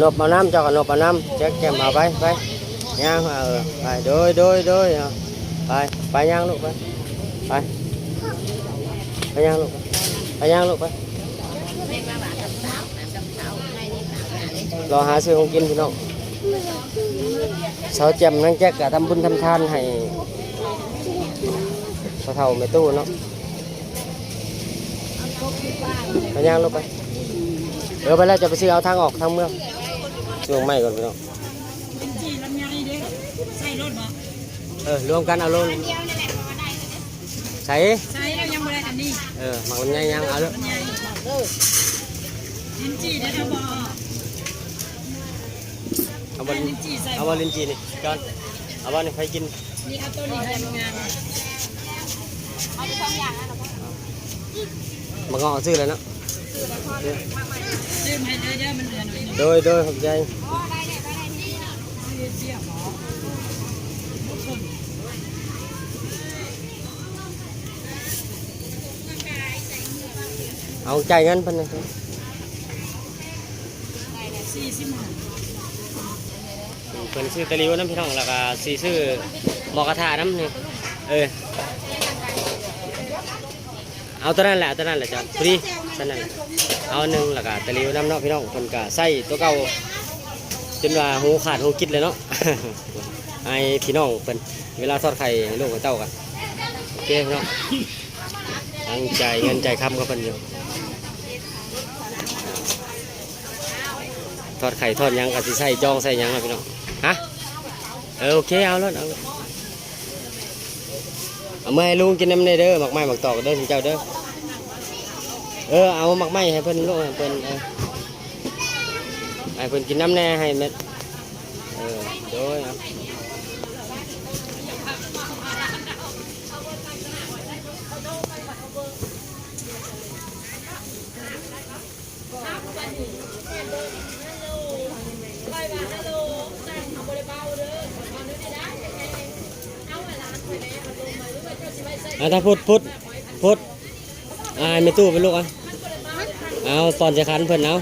นบเอาน้ำเจ้าก็นบเอาน้ำแจ็คแกมเอาไปไปย่างเออไปโดยโดยโดยเอาไปไปย่างลูกไปไปไปย่างลูกไปไปย่างลูกไปรอหาซื้อของกินพี่น้องสาแจมนั่งแจ็คก็ทำบุญทำทานให้พระเฒ่าแม่ตู้เนาะไปย่างลูกไปเออไปแล้วจะไปซื้อเอาทางออกทางเมือง ช่วงไม่ก่อนพี่น้องจีลำไยเด้ใส่รถบ่เออรวมกันเอาลงใส่ใส่แล้วยังบ่ได้อันนี้เออหมักมันยังยังเอาเลยลำไยลิ้นจีได้แล้วบ่เอาบอลลิ้นจีใส่เอาบอลลินจีนี่จอนเอาบอลนี่ใครกินนี่เอาตัวนี้ให้มันงามมางอซื้อเลยเนาะซื้อมาให้เลยเด้อมันเหลือหน่อยหนึง โดยโดยขอบใจเอเอาจ่ายเงินเพิ่นนะสี่สิบหเพิ่นซื้อตะลิวน้ำพี่น้องแล้วก็สีซื้อหมอกระทะน้ำนี่เออ เอาตัวนั้นแหละเอาตัวนั้นแหละจอนฟรีเท่านั้นแหละเอาหนึ่งแล้วก็ตะลิวน้ำเนาะพี่น้องเพิ่นก็ใส่ตัวเก่าจนว่าหูขาดหูคิดเลยเนาะไอ้พี่น้องเพิ่นเวลาทอดไข่ให้ลูกให้เต้ากันโอเคพี่น้องตั้งใจเงินใจคำกับเพิ่นอยู่ทอดไข่ทอดหยังก็สิใส่จองใส่หยังนะพี่น้องฮะเออโอเคเอาแล้วเอา เอามาให้ลุงกินน้ำในเด้อหมักไม้หมักตอกเด้อสิเจ้าเด้อเออเอาหมักไม้ให้เพิ่นลูกให้เพิ่นเออให้เพิ่นกินน้ำแน่ให้เม็ดเออโดยเอา อะถ้าพุดพุดพุดอ่าไม่ตู้เป็นลูกอะเอาตอนจะคันเพิ่นเอา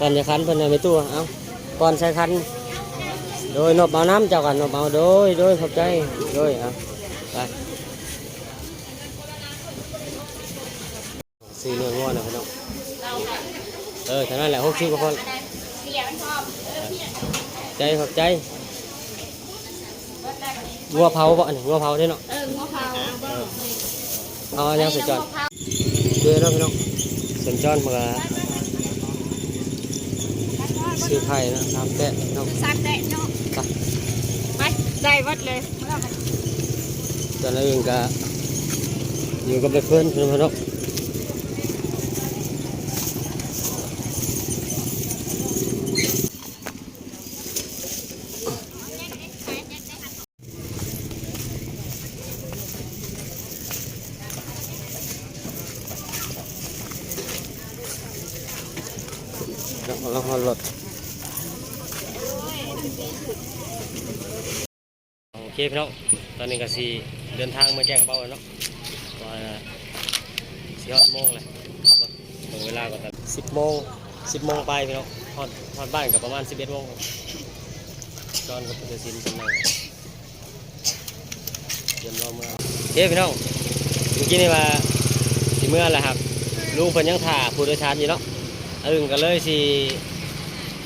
ตอนจะคันเพิ่นเอาไม่ตู้เอาตอนใช้คันโดยนบเอาน้ำเจ้ากันนบเอาโดยโดยขอบใจโดยเอาไปสี่เนื้อง้อนะพี่น้องเออเท่านั้นแหละหกสิบกว่าคนใจขอบใจงัวเผาบ่อันนี้งัวเผาได้เนาะเออหัวเผา อาอันยังเสร็จจอนด้วยเนาะพี่น้องเสร็จจอนมาซื้อไข่นะสามแตะเนาะซักได้เนาะไปไปใส่วัดเลยตอนนั้นเองก็อยู่กับเพื่อนเพื่อนพี่น้องแล้วเราหอรถโอ เคพี่น้องตอนนี้ก็สีเดินทางมาแจ้งเป้าแล้วเนาะว่าสี่ฮอดโมงเลยตรงเวลาก็สิบโมงสิบโมงไปพี่น้องฮอดฮอดบ้านกับประมาณสิบเอ็ดโมงจอนกับพุทธศิลป์สำนักเตรียมรอเมื่อเฮ้พี่น้องเมื่อกี้นี่ว่าสิเมื่อแหละครับลุงเพิ่นยังถ่าผู้โดยสารอยู่เนาะอึ่งก็เลยสิ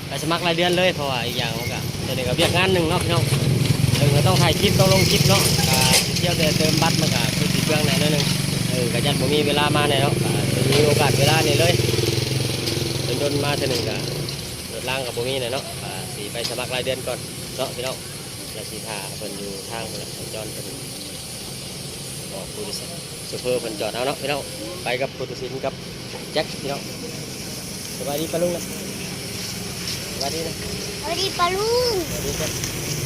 ไปสมัครรายเดือนเลยเพราะว่าอีกอย่างมันก็ตอนนี้ก็เบียกงานหนึ่งเนาะพี่น้อง เออก็ต้องถ่ายคลิปต้องลงคลิปเนาะก็สิเที่ยวแต่เติมบัตรมันก็คือสิเครื่องไหนอยหนึงเออก็ยันผมมีเวลามาเนี่ยเนาะก็จะมีโอกาสเวลานี่เลยเป็นดนมาเท่านึงก็รถล่างกับผมมีเนี่ยเนาะก็สีไปสมัครรายเดือนก่อนเนาะพี่น้องแล้วสีท่าเพิ่นอยู่ทางเพิ่นน่ะจอนเพิ่นบอกผู้โดยสารซูเปอร์เพิ่นจอดเอาเนาะพี่น้องไปกับผู้โดยสารกับแจ็คพี่น้องสบายดีปะลุงนะสบายดีนะสวัสดีปลาลุงสบายดีจ้ะสวัสดีครูเ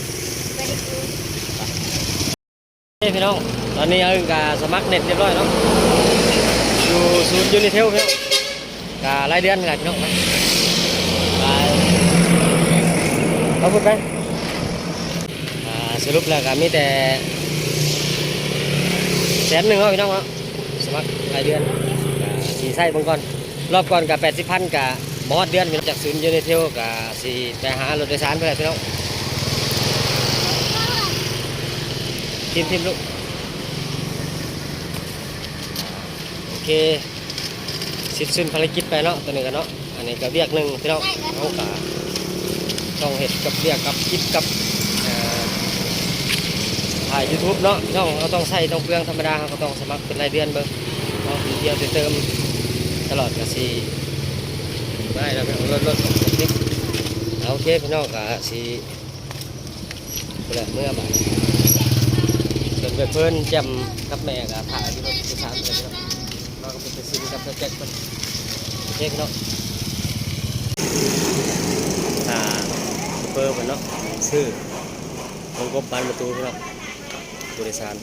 ฮ้ยพี่น้อง ตอนนี้เอากาสมัครเน็ตเรียบร้อยเนาะอยู่ศูนย์ยูนิเทลพี่น้องการายเดือนกันพี่น้องไปไปเอาพูดไปสรุปแล้วก็มีแต่แสนหนึ่งเนาะพี่น้องเนาะสมัครรายเดือนสีไส้บางก่อน รอบก่อนกับแปดสิบพันกับบอสเดือนมีจากศูนย์ยูนิเทลกับสี่ไปหารถโดยสารเพื่อนพี่น้อง ทิมทิมลูก โอเคสิสิ้นภารกิจไปเนาะตัวนี้กันเนาะ อันนี้ก็เวียกหนึ่งพี่น้องเขากะต้องเห็ดกับเวียกกับคิดกับถ่ายยูทูบเนาะพี่น้องเราต้องใส่ต้องเปลืองธรรมดาเราก็ต้องสมัครเป็นรายเดือนเบิ่งเนาเดียวเติมตลอดก็สีได้แล้วพี่น้องรถรถนิดเอาโอเคพี่น้องกะสีเมื่อเมื่อบ่าย ส่วนไปเพิ่นแจำกับแม่กะถ่ายที่รถที่สามเลยพี่น้องเราก็เป็นซิมกับแจ็คเพิ่นโอเคพี่น้องอ่าเพิ่มเนาะชื่อวงกบบานประตูพี่น้องผู้โดยสาร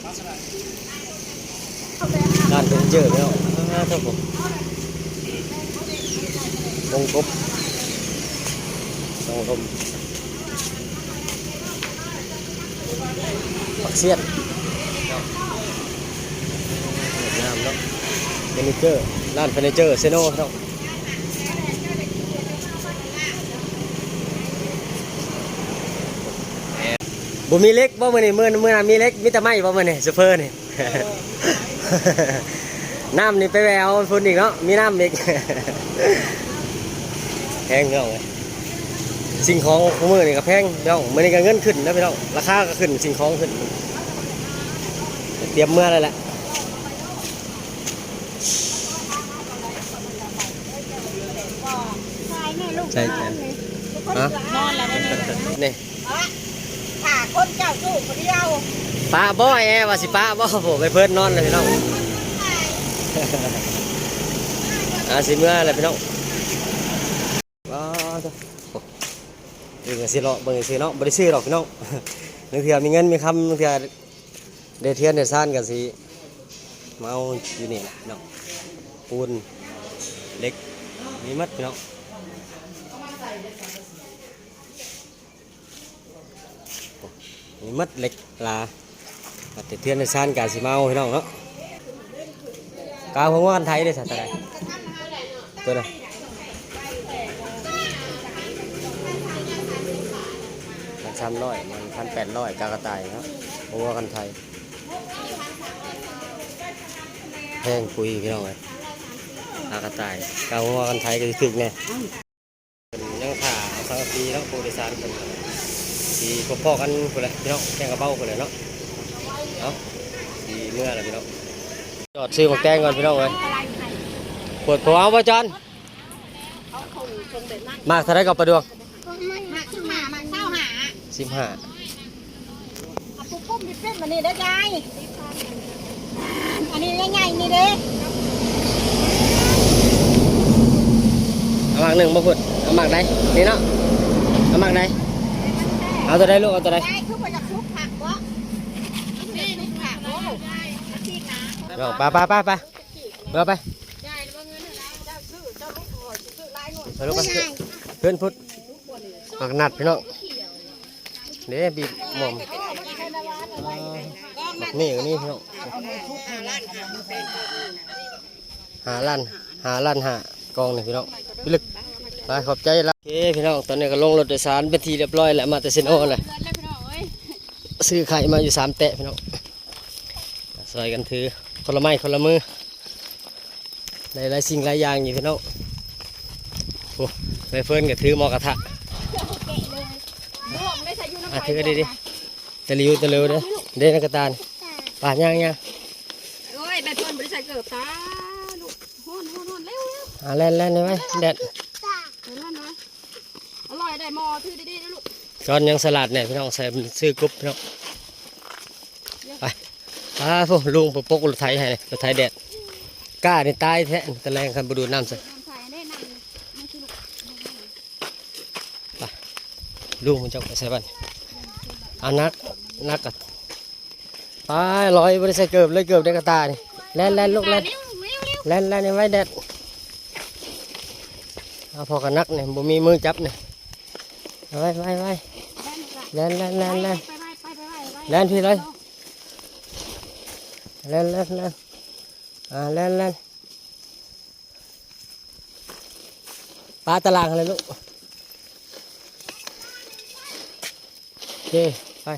ด้านเป็นเจอพี่น้องอ่าเท่าผมวงกบสองลมปักเสียนเนาะ เนาะเฟอร์นิเจอร์ร้านเฟอร์นิเจอร์เซโน่เนาะบ่มีเล็กบ่มื้อนี้มื้อมื้อนะมีเล็กมีแต่ไม้บ่มื้อนี้ซูเปอร์นี่น้ำนี่ไปแววพุ่นอีกเนาะมีน้ำอีกแพงพี่น้องเลยสิ่งของของมือนี่ก็แพงพี่น้องมือนี่ก็เงินขึ้นนะพี่น้องราคาก็ขึ้นสิ่งของขึ้น เตรียมเมื่อเลยแหละ ใช่แม่ลูกใช่ใช่ฮะนอนแล้วนี่นี่ค่ะคนเจ้าสู้คนเดียวป้าบ่อยแอว่าสิป้าบ่ผมไปเพิ่นนอนเลยพี่น้องอ่าสิเมื่อเลยพี่น้องว้าวจ้ะโอ้เบิ่งสิเลาะเบิ่งสิเนาะบ่ได้ซื้อหรอกพี่น้องนึงเทื่อมีเงินมีคำนึงเทื่อเดเทียนเดซ่านกันสิมาเอาอยู่นี่แหละพี่น้องปูนเหล็กมีหมัดพี่น้องากันไทยเลยสัตว์อะไรตัวไหนมันชั้นร้อยมันพันแปดร้อยกากระต่ายเนาะว่ากันไทยแพงคุยพี่น้องเลยกากระต่ายกาวของว่ากันไทยก็สิถึกแน่เป็นยังถ่าเอาสังกะสีเนาะผู้โดยสารเป็น สีพอๆกันคนละพี่น้องแข่งกระเบ้าคนเลยเนาะเนาะสีเมื่อไรพี่น้องจอดซื้อหมกแตงก่อนพี่น้องเลยปวดหัวเอาป่ะจอนมากเท่าไรกับประดวงก็ไม่หักหามันเศร้าหาสิบห้าเอาปุ๊บปุ๊บดิเส้นมานี่ได้ยายอันนี้ง่ายๆนี่เด้เอามากหนึ่งบ่พุดเอามากใดนี่เนาะเอามากใด เอาตัวใดลูกเอาตัวใดยายคือบ่อยากชุบผักวะนี่ชุบผักโอ้ที่ขาเอาไปไปไปไปเบอไปยายว่าเงินอะไรเจ้าซื้อเจ้าลูกขอซื้อหลายหน่วยไปลูกไปเพื่อนพุดมากนัดพี่น้องเด้บีบหม่อมบักนี่กับนี่พี่น้องหาลั่นหาลั่นหากองนี่พี่น้องพี่ลึกไปขอบใจละโอเคพี่น้องตอนนี้ก็ลงรถโดยสารเป็นทีเรียบร้อยแล้วมาแต่เซนโอเลยซื้อไข่มาอยู่สามแตะพี่น้องซอยกันถือคนละไม้คนละมือหลายๆสิ่งหลายอย่างอยู่พี่น้องโอ้ไปเฟิร์นกับถือหมอกระทะอะถือกันดีๆตะลิวตะเลิวเด้อเด้นักกระตาลป่านย่างย่างโอ้ยใบเฟิร์นบริษัทเกือบตาลูกฮ้อนฮ้อนฮ้อนเร็วเร็วอ่าแล่นแล่นได้ไหมแดด เดี๋ยวนั่นนะอร่อยได้หมอถือดี ก้อนยังสลัดเนี่ยพี่น้องใส่ซื้อกรุ๊บพี่น้องไปไปพวกลุงปกปกรถไถให้รถไถแดดกล้านี่ตายแท้ตะแรงคันบดูน้ำใส่น้ำใส่แน่นำไม่คือลูกมันจะไปใส่บ้านอานักนักกัดไปลอยบริษัทเกือบเลยเกือบได้กระตานี่แล่นแล่นลูกแล่นแล่นแล่นในไว้แดดเอาพอกันนักเนี่ยบ่มีมือจับเนี่ย ไว้ไว้ไว้แล่นแล่นแล่นแล่นไปไปไปไปไปแล่นพี่เลยแล่นแล่นแล่นอ่าแล่นแล่นปลาตารางอะไรลูกโอเคไป